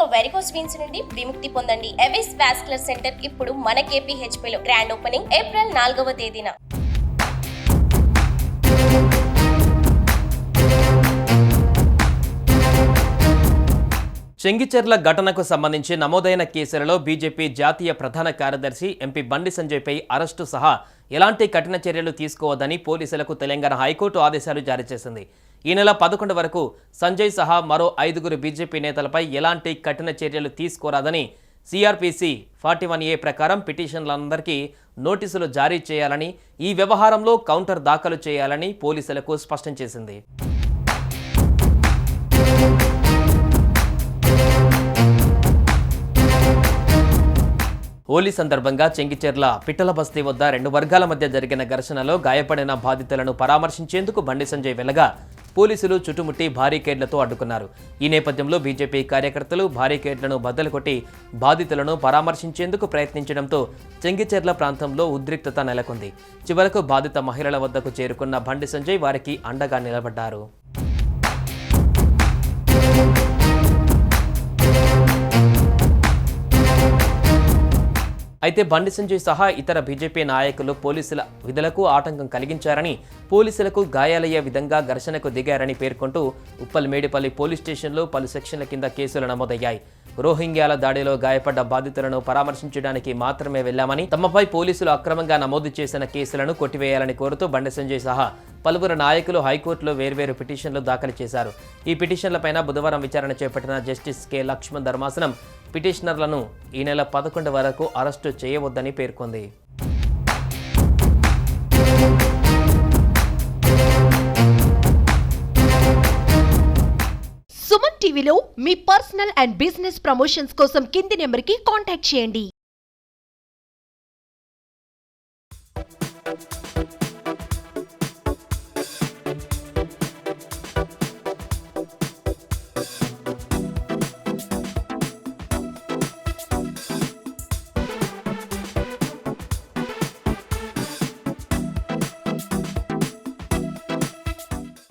ఇక varicose veins నుండి విముక్తి పొందండి. ఎవిస్ వాస్కులర్ సెంటర్ ఇప్పుడు మన KPHP లో గ్రాండ్ ఓపెనింగ్ ఏప్రిల్ నాలుగవ తేదీన. చెంగిచెర్ల ఘటనకు సంబంధించి నమోదైన కేసులలో బీజేపీ జాతీయ ప్రధాన కార్యదర్శి ఎంపీ బండి సంజయ్పై అరెస్టు సహా ఎలాంటి కఠిన చర్యలు తీసుకోవద్దని పోలీసులకు తెలంగాణ హైకోర్టు ఆదేశాలు జారీ చేసింది. ఈ నెల పదకొండు వరకు సంజయ్ సహా మరో ఐదుగురు బీజేపీ నేతలపై ఎలాంటి కఠిన చర్యలు తీసుకోరాదని సిఆర్పిసి ఫార్టీ వన్ ఏ ప్రకారం పిటిషన్లందరికీ నోటీసులు జారీ చేయాలని ఈ వ్యవహారంలో కౌంటర్ దాఖలు చేయాలని పోలీసులకు స్పష్టం చేసింది. హోలీ సందర్భంగా చెంగిచెర్ల పిట్టల బస్తీ వద్ద రెండు వర్గాల మధ్య జరిగిన ఘర్షణలో గాయపడిన బాధితులను పరామర్శించేందుకు బండి సంజయ్ వెళ్ళగా పోలీసులు చుట్టుముట్టి బారికేడ్లతో అడ్డుకున్నారు. ఈ నేపథ్యంలో బీజేపీ కార్యకర్తలు బారికేడ్లను బద్దలు కొట్టి బాధితులను పరామర్శించేందుకు ప్రయత్నించడంతో చెంగిచెర్ల ప్రాంతంలో ఉద్రిక్తత నెలకొంది. చివరకు బాధిత మహిళల వద్దకు చేరుకున్న బండి సంజయ్ వారికి అండగా నిలబడ్డారు. అయితే బండి సంజయ్ సహా ఇతర బీజేపీ నాయకులు పోలీసుల విధులకు ఆటంకం కలిగించారని పోలీసులకు గాయాలయ్యే విధంగా ఘర్షణకు దిగారని పేర్కొంటూ ఉప్పల్మేడిపల్లి పోలీస్ స్టేషన్లో పలు సెక్షన్ల కింద కేసులు నమోదయ్యాయి. రోహింగ్యాల దాడిలో గాయపడ్డ బాధితులను పరామర్శించడానికి మాత్రమే వెళ్ళామని తమపై పోలీసులు అక్రమంగా నమోదు చేసిన కేసులను కొట్టివేయాలని కోరుతూ బండి సంజయ్ సహా పలువురు నాయకులు హైకోర్టులో వేర్వేరు పిటిషన్లు దాఖలు చేశారు. ఈ పిటిషన్లపైన బుధవారం విచారణ చేపట్టిన జస్టిస్ కె లక్ష్మణ్ ధర్మాసనం పిటిషనర్లను ఈ నెల పదకొండు వరకు అరెస్టు చేయవద్దని పేర్కొంది. సుమన్ టీవీలో మీ పర్సనల్ అండ్ బిజినెస్ ప్రమోషన్స్ కోసం కింది నెంబర్కి కాంటాక్ట్ చేయండి.